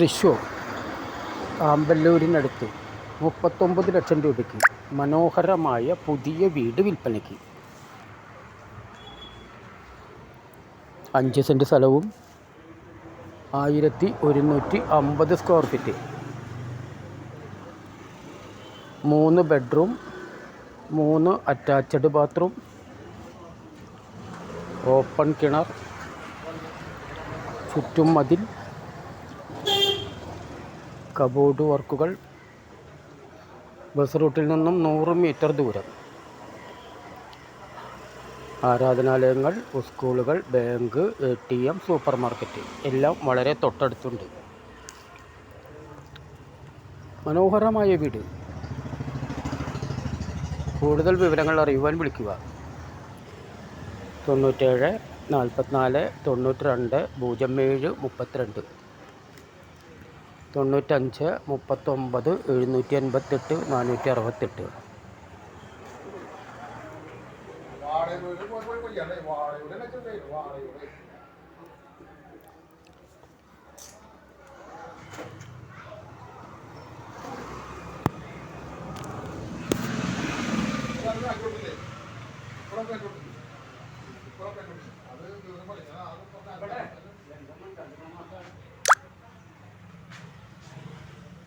തൃശ്ശൂർ ആമ്പല്ലൂരിനടുത്ത് മുപ്പത്തൊമ്പത് ലക്ഷം രൂപയ്ക്ക് മനോഹരമായ പുതിയ വീട് വിൽപ്പനയ്ക്ക്. അഞ്ച് സെന്റ് സ്ഥലവും ആയിരത്തി ഒരുന്നൂറ്റി അമ്പത് സ്ക്വയർ ഫീറ്റ് മൂന്ന് ബെഡ്റൂം മൂന്ന് അറ്റാച്ച്ഡ് ബാത്റൂം ഓപ്പൺ കിണർ ചുറ്റും മതിൽ കബോർഡ് വർക്കുകൾ ബസ് റൂട്ടിൽ നിന്നും നൂറ് മീറ്റർ ദൂരം. ആരാധനാലയങ്ങൾ സ്കൂളുകൾ bank A T M supermarket എല്ലാം വളരെ തൊട്ടടുത്തുണ്ട്. മനോഹരമായ വീട്. കൂടുതൽ വിവരങ്ങൾ അറിയുവാൻ വിളിക്കുക. തൊണ്ണൂറ്റേഴ് നാൽപ്പത്തിനാല് തൊണ്ണൂറ്റി രണ്ട് പൂജ്യം ഏഴ് മുപ്പത്തിരണ്ട്. തൊണ്ണൂറ്റഞ്ച് മുപ്പത്തൊമ്പത് എഴുന്നൂറ്റി എൺപത്തെട്ട് നാനൂറ്റി അറുപത്തെട്ട് വാടകയുടെ കുഴപ്പമില്ല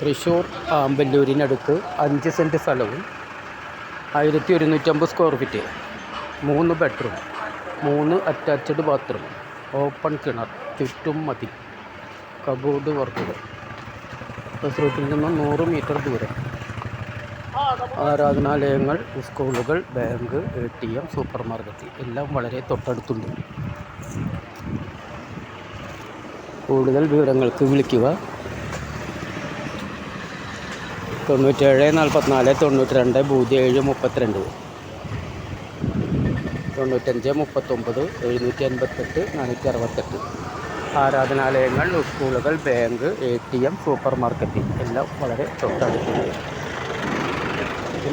തൃശ്ശൂർ ആമ്പല്ലൂരിനടുത്ത് അഞ്ച് സെന്റ് സ്ഥലവും ആയിരത്തി ഒരുന്നൂറ്റമ്പത് സ്ക്വയർ ഫീറ്റ് മൂന്ന് ബെഡ്റൂം മൂന്ന് അറ്റാച്ച്ഡ് ബാത്റൂം ഓപ്പൺ കിണർ ചുറ്റും മതി. കബോർഡ് വർക്കുകൾ. ബസ് റൂട്ടിൽ നിന്നും നൂറ് മീറ്റർ ദൂരം. ആരാധനാലയങ്ങൾ സ്കൂളുകൾ bank A T M supermarket എല്ലാം വളരെ തൊട്ടടുത്തുണ്ട്. കൂടുതൽ വിവരങ്ങൾക്ക് വിളിക്കുക തൊണ്ണൂറ്റേഴ് നാൽപ്പത്തിനാല് തൊണ്ണൂറ്റി രണ്ട് പൂജ്യം ഏഴ് മുപ്പത്തിരണ്ട്. തൊണ്ണൂറ്റഞ്ച് മുപ്പത്തൊമ്പത് എഴുന്നൂറ്റി അൻപത്തെട്ട് നാനൂറ്റി അറുപത്തെട്ട്. ആരാധനാലയങ്ങൾ സ്കൂളുകൾ bank A T M supermarket എല്ലാം വളരെ തൊട്ടടുത്തുണ്ട്.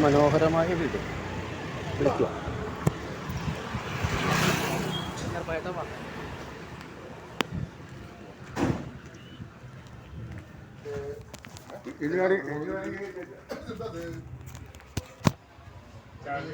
മനോഹരമായ വീട്. വിളിക്കുക. ഇതിലാണ് അത്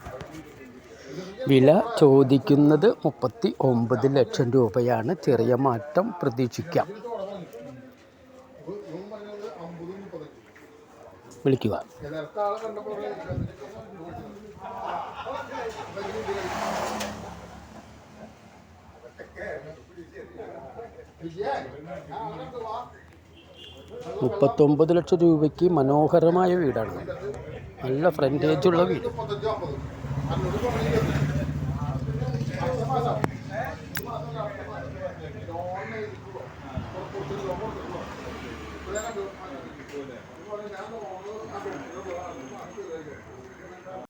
വില ചോദിക്കുന്നത് മുപ്പത്തി ഒമ്പത് ലക്ഷം രൂപയാണ്. ചെറിയ മാറ്റം പ്രതീക്ഷിക്കാം. വിളിക്കുക. മുപ്പത്തൊമ്പത് ലക്ഷം രൂപയ്ക്ക് മനോഹരമായ വീടാണ്. നല്ല ഫ്രണ്ടേജുള്ള വീട്.